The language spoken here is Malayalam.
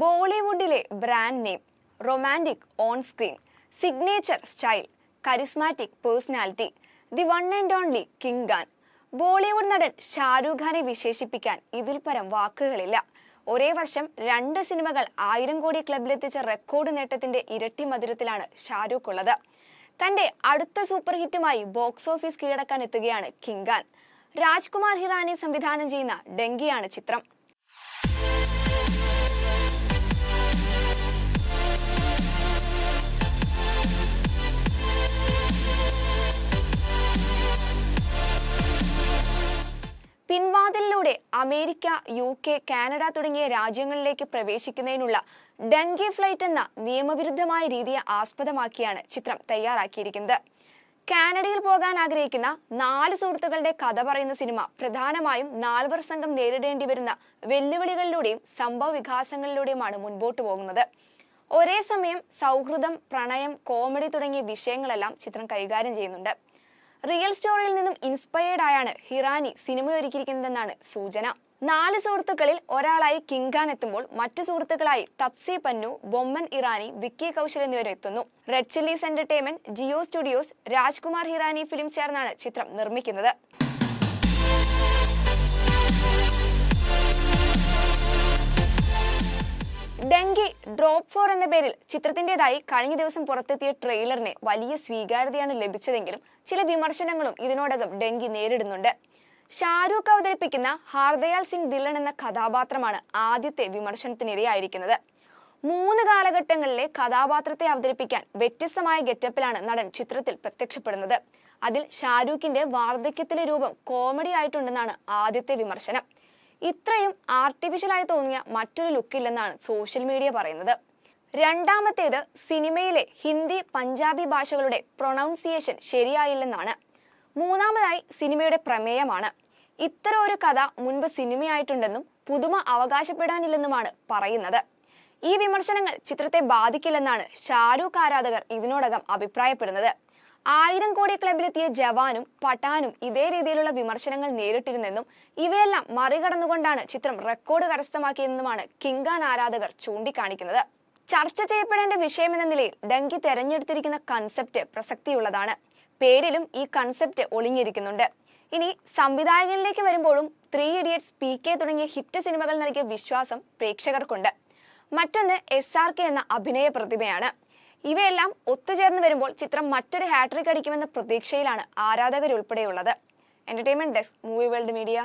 ബോളിവുഡിലെ brand name romantic on screen signature style charismatic personality the one and only king Khan Bollywood നടൻ ഷാരൂഖ് ഖാനെ വിശേഷിപ്പിക്കാൻ ഇതിൽ പരം വാക്കുകളില്ല. ഒരേ വർഷം രണ്ട് സിനിമകൾ ആയിരം കോടി ക്ലബിലെത്തിച്ച റെക്കോർഡ് നേട്ടത്തിന്റെ ഇരട്ടി മധുരത്തിലാണ് ഷാരൂഖ് ഉള്ളത്. തന്റെ അടുത്ത സൂപ്പർ ഹിറ്റുമായി ബോക്സ് ഓഫീസ് കീഴടക്കാൻ എത്തുകയാണ് കിങ് ഖാൻ രാജ്കുമാർ ഹിറാനി സംവിധാനം ചെയ്യുന്ന ഡെങ്കിയാണ് ചിത്രം. പിൻവാതിലിലൂടെ അമേരിക്ക യു കെ കാനഡ തുടങ്ങിയ രാജ്യങ്ങളിലേക്ക് പ്രവേശിക്കുന്നതിനുള്ള ഡൻഗി ഫ്ലൈറ്റ് എന്ന നിയമവിരുദ്ധമായ രീതിയെ ആസ്പദമാക്കിയാണ് ചിത്രം തയ്യാറാക്കിയിരിക്കുന്നത്. കാനഡയിൽ പോകാൻ ആഗ്രഹിക്കുന്ന നാല് സുഹൃത്തുക്കളുടെ കഥ പറയുന്ന സിനിമ പ്രധാനമായും നാൽവർ സംഘം നേരിടേണ്ടി വരുന്ന വെല്ലുവിളികളിലൂടെയും സംഭവ വികാസങ്ങളിലൂടെയുമാണ് മുൻപോട്ട് പോകുന്നത്. ഒരേ സമയം സൗഹൃദം പ്രണയം കോമഡി തുടങ്ങിയ വിഷയങ്ങളെല്ലാം ചിത്രം കൈകാര്യം ചെയ്യുന്നുണ്ട്. റിയൽ സ്റ്റോറിയിൽ നിന്നും ഇൻസ്പയർഡ് ആയാണ് ഹിറാനി സിനിമ ഒരുക്കിയിരിക്കുന്നതെന്നാണ് സൂചന. നാല് സുഹൃത്തുക്കളിൽ ഒരാളായി കിങ് ഖാൻ എത്തുമ്പോൾ മറ്റു സുഹൃത്തുക്കളായി തപ്സി പന്നു ബൊമ്മൻ ഇറാനി വിക്കി കൗശൽ എന്നിവർ എത്തുന്നു. Red chillies entertainment Jio studios Rajkumar Hirani film ചേർന്നാണ് ചിത്രം നിർമ്മിക്കുന്നത്. ഡെങ്കി ഡ്രോപ്പ് ഫോർ എന്ന പേരിൽ ചിത്രത്തിന്റേതായി കഴിഞ്ഞ ദിവസം പുറത്തെത്തിയ ട്രെയിലറിന് വലിയ സ്വീകാര്യതയാണ് ലഭിച്ചതെങ്കിലും ചില വിമർശനങ്ങളും ഇതിനോടകം ഡെങ്കി നേരിടുന്നുണ്ട്. ഷാരൂഖ് അവതരിപ്പിക്കുന്ന ഹാർദയാൽ സിംഗ് ദില്ലൺ എന്ന കഥാപാത്രമാണ് ആദ്യത്തെ വിമർശനത്തിനിരയായിരിക്കുന്നത്. മൂന്ന് കാലഘട്ടങ്ങളിലെ കഥാപാത്രത്തെ അവതരിപ്പിക്കാൻ വ്യത്യസ്തമായ ഗെറ്റപ്പിലാണ് നടൻ ചിത്രത്തിൽ പ്രത്യക്ഷപ്പെടുന്നത്. അതിൽ ഷാരൂഖിന്റെ വാർദ്ധക്യത്തിലെ രൂപം കോമഡി ആയിട്ടുണ്ടെന്നാണ് ആദ്യത്തെ വിമർശനം. ഇത്രയും ആർട്ടിഫിഷ്യലായി തോന്നിയ മറ്റൊരു ലുക്കില്ലെന്നാണ് സോഷ്യൽ മീഡിയ പറയുന്നത്. രണ്ടാമത്തേത് സിനിമയിലെ ഹിന്ദി പഞ്ചാബി ഭാഷകളുടെ പ്രൊണൗൺസിയേഷൻ ശരിയായില്ലെന്നാണ്. മൂന്നാമതായി സിനിമയുടെ പ്രമേയമാണ്. ഇത്തരം ഒരു കഥ മുൻപ് സിനിമയായിട്ടുണ്ടെന്നും പുതുമ അവകാശപ്പെടാനില്ലെന്നുമാണ് പറയുന്നത്. ഈ വിമർശനങ്ങൾ ചിത്രത്തെ ബാധിക്കില്ലെന്നാണ് ഷാരൂഖ് ആരാധകർ ഇതിനോടകം അഭിപ്രായപ്പെടുന്നത്. ആയിരം കോടി ക്ലബിലെത്തിയ ജവാനും പട്ടാനും ഇതേ രീതിയിലുള്ള വിമർശനങ്ങൾ നേരിട്ടിരുന്നെന്നും ഇവയെല്ലാം മറികടന്നുകൊണ്ടാണ് ചിത്രം റെക്കോർഡ് കരസ്ഥമാക്കിയതെന്നുമാണ് കിങ്കാൻ ആരാധകർ ചൂണ്ടിക്കാണിക്കുന്നത്. ചർച്ച ചെയ്യപ്പെടേണ്ട വിഷയമെന്ന നിലയിൽ ഡങ്കി തെരഞ്ഞെടുത്തിരിക്കുന്ന കൺസെപ്റ്റ് പ്രസക്തിയുള്ളതാണ്. പേരിലും ഈ കൺസെപ്റ്റ് ഒളിഞ്ഞിരിക്കുന്നുണ്ട്. ഇനി സംവിധായകനിലേക്ക് വരുമ്പോഴും ത്രീ ഇഡിയറ്റ്സ് പി കെ തുടങ്ങിയ ഹിറ്റ് സിനിമകൾ നൽകിയ വിശ്വാസം പ്രേക്ഷകർക്കുണ്ട്. മറ്റൊന്ന് എസ് ആർ കെ എന്ന അഭിനയ പ്രതിഭയാണ്. ഇവയെല്ലാം ഒത്തുചേർന്ന് വരുമ്പോൾ ചിത്രം മറ്റൊരു ഹാട്രിക് അടിക്കുമെന്ന പ്രതീക്ഷയിലാണ് ആരാധകരുൾപ്പെടെയുള്ളത്. Entertainment desk movie world media